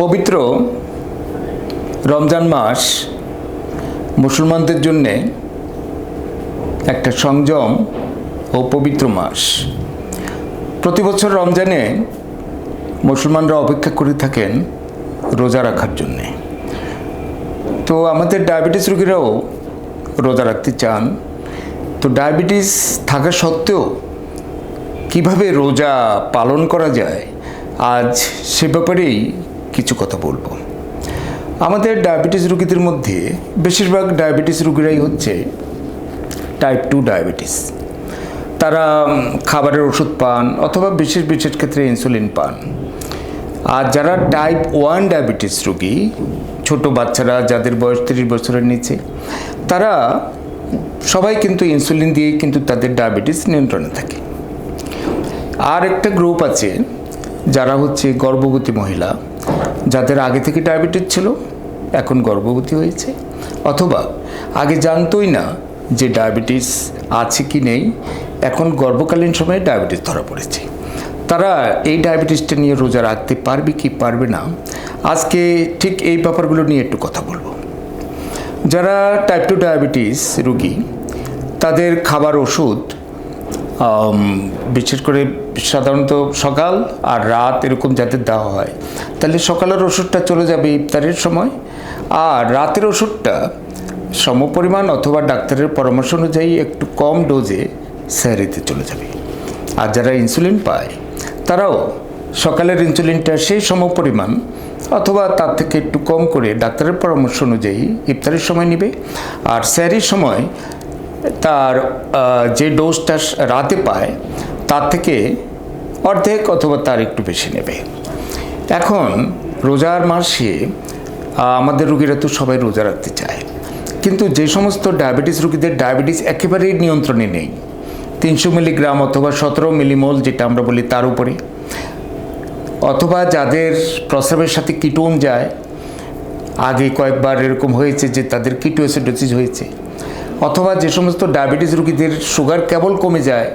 পবিত্র রমজান মাস মুসলমানদের জন্যে একটা সংযম ও পবিত্র মাস। প্রতি বছর রমজানে মুসলমানরা অপেক্ষা করে থাকেন রোজা রাখার জন্যে। তো আমাদের ডায়াবেটিস রোগীরাও রোজা রাখতে চান। তো ডায়াবেটিস থাকা সত্ত্বেও কীভাবে রোজা পালন করা যায়, আজ সে ব্যাপারেই কিছু কথা বলব। আমাদের ডায়াবেটিস রোগীদের মধ্যে বেশিরভাগ ডায়াবেটিস রোগীরাই হচ্ছে টাইপ টু ডায়াবেটিস তারা খাবারের ওষুধ পান অথবা বিশেষ বিশেষ ক্ষেত্রে ইনসুলিন পান। আর যারা টাইপ ওয়ান ডায়াবেটিস রোগী, ছোট বাচ্চারা যাদের বয়স তিরিশ বছরের নিচে, তারা সবাই কিন্তু ইনসুলিন দিয়ে কিন্তু তাদের ডায়াবেটিস নিয়ন্ত্রণে থাকে। আর একটা গ্রুপ আছে যারা হচ্ছে গর্ভবতী মহিলা। যাদের আগে থেকে ডায়াবেটিস ছিল, এখন গর্ভবতী হয়েছে। অথবা আগে জানতোই না যে ডায়াবেটিস আছে কি নেই, এখন গর্ভকালীন সময়ে ডায়াবেটিস ধরা পড়েছে। তারা এই ডায়াবেটিসটা নিয়ে রোজা রাখতে পারবে কি পারবে না? আজকে ঠিক এই ব্যাপারগুলো নিয়ে একটু কথা বলব। যারা টাইপ টু ডায়াবেটিস রুগী, তাদের খাবার ওষুধ বিশেষ করে সাধারণত সকাল আর রাত এরকম যাতে দেওয়া হয়। তাহলে সকালের ওষুধটা চলে যাবে ইফতারের সময়। আর রাতের ওষুধটা সমপরিমাণ অথবা ডাক্তারের পরামর্শ অনুযায়ী একটু কম ডোজে স্যারিতে চলে যাবে। আর যারা ইনসুলিন পায়, তারাও সকালের ইনসুলিনটা সেই সমপরিমাণ অথবা তার থেকে একটু কম করে ডাক্তারের পরামর্শ অনুযায়ী ইফতারের সময় নেবে। আর স্যারির সময় তার যে ডোজটা রাতে পায় তার থেকে অর্ধেক অথবা তার একটু বেশি নেবে। এখন রোজার মাসে আমাদের রুগীরা তো সবাই রোজা রাখতে চায়। কিন্তু যে সমস্ত ডায়াবেটিস রুগীদের, ডায়াবেটিস একেবারেই নিয়ন্ত্রণে নেই। তিনশো মিলিগ্রাম অথবা সতেরো মিলিমোল, যেটা আমরা বলি তার উপরে। অথবা যাদের প্রস্রাবের সাথে কিটোন যায়, আগে কয়েকবার এরকম হয়েছে যে তাদের কিটোএসিডোসিস হয়েছে। অথবা যে সমস্ত ডায়াবেটিস রুগীদের, সুগার কেবল কমে যায়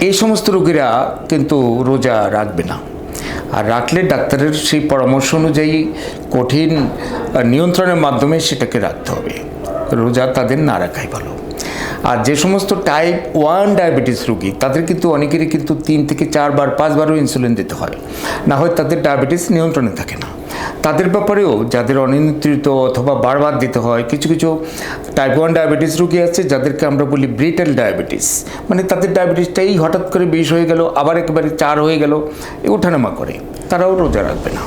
এই সমস্ত রোগীরা কিন্তু রোজা রাখবে না। আর রাখলে ডাক্তারের সেই পরামর্শ অনুযায়ী কঠিন নিয়ন্ত্রণের মাধ্যমে সেটাকে রাখতে হবে। রোজা তাদের না রাখাই ভালো। আর যে সমস্ত টাইপ ওয়ান ডায়াবেটিস রোগী, তাদের কিন্তু অনেকেরই কিন্তু তিন থেকে চারবার, পাঁচবারও ইনসুলিন দিতে হয়। না হয় তাদের ডায়াবেটিস নিয়ন্ত্রণে থাকে না। তাদের ব্যাপারেও যাদের অনিয়ন্ত্রিত অথবা বারবার দিতে হয়, কিছু কিছু টাইপ ওয়ান ডায়াবেটিস রুগী আছে যাদেরকে আমরা বলি ব্রিটেল ডায়াবেটিস মানে তাদের ডায়াবেটিসটাই হঠাৎ করে বিষ হয়ে গেল, আবার একেবারে চার হয়ে গেল ওঠানামা করে। তারাও রোজা রাখবে না।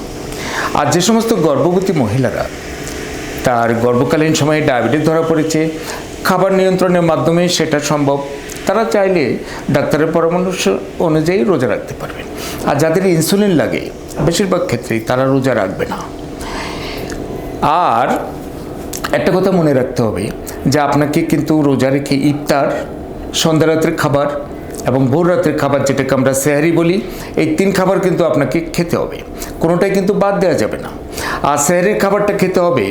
আর যে সমস্ত গর্ভবতী মহিলারা, তার গর্ভকালীন সময়ে ডায়াবেটিস ধরা পড়েছে, খাবার নিয়ন্ত্রণের মাধ্যমে সেটা সম্ভব, তারা চাইলে ডাক্তারের পরামর্শ অনুযায়ী রোজা রাখতে পারবেন। আর যাদের ইনসুলিন লাগে, বেশিরভাগ ক্ষেত্রেই তারা রোজা রাখবে না। আর একটা কথা মনে রাখতে হবে, যে আপনাকে কিন্তু রোজা রেখে ইফতার, সন্ধ্যা রাত্রের খাবার এবং ভোর রাত্রের খাবার যেটাকে আমরা সেহারি বলি, এই তিন খাবার কিন্তু আপনাকে খেতে হবে। কোনোটাই কিন্তু বাদ দেওয়া যাবে না। আর সেহারির খাবারটা খেতে হবে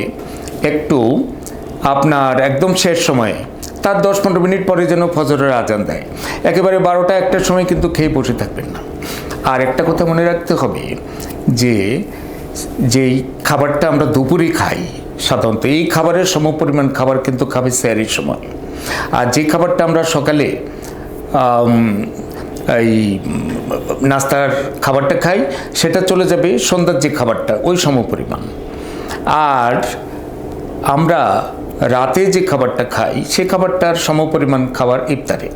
একটু আপনার একদম শেষ সময়ে, তার দশ পনেরো মিনিট পরে যেন ফজরের আজান দেয়। একেবারে বারোটা, একটার সময় কিন্তু খেয়ে বসে থাকবেন না। আর একটা কথা মনে রাখতে হবে যে, যেই খাবারটা আমরা দুপুরে খাই, সাধারণত এই খাবারের সমপরিমাণ খাবার কিন্তু খাবে স্যারির সময়। আর যে খাবারটা আমরা সকালে এই নাস্তার খাবারটা খাই, সেটা চলে যাবে সন্ধ্যার যে খাবারটা, ওই সমপরিমাণ। আর আমরা রাতে যে খাবারটা খাই, সে খাবারটার সমপরিমাণ খাবার ইফতারে।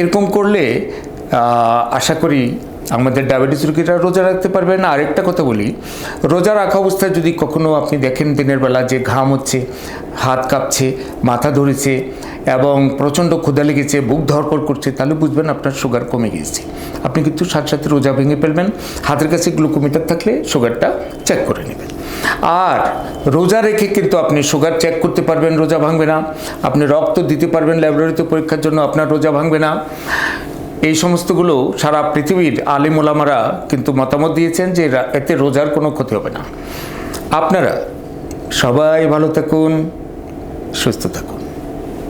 এরকম করলে আশা করি আমাদের ডায়াবেটিস রোগীরা রোজা রাখতে পারবেন না। আরেকটা কথা বলি, রোজা রাখা অবস্থায় যদি কখনো আপনি দেখেন দিনের বেলা যে ঘাম হচ্ছে, হাত কাঁপছে, মাথা ধরেছে এবং প্রচণ্ড ক্ষুধা লেগেছে, বুক ধরপড় করছে, তাহলে বুঝবেন আপনার সুগার কমে গিয়েছে। আপনি কিন্তু সাথে সাথে রোজা ভেঙে ফেলবেন। হাতের কাছে গ্লুকোমিটার থাকলে সুগারটা চেক করে নেবেন। আর রোজা রেখে কিন্তু আপনি সুগার চেক করতে পারবেন, রোজা ভাঙবে না। আপনি রক্ত দিতে পারবেন ল্যাবরেটরিতে পরীক্ষার জন্য আপনার রোজা ভাঙবে না। এই সমস্তগুলো সারা পৃথিবীর আলিম ওলামারা কিন্তু মতামত দিয়েছেন যে এতে রোজার কোনো ক্ষতি হবে না। আপনারা সবাই ভালো থাকুন, সুস্থ থাকুন।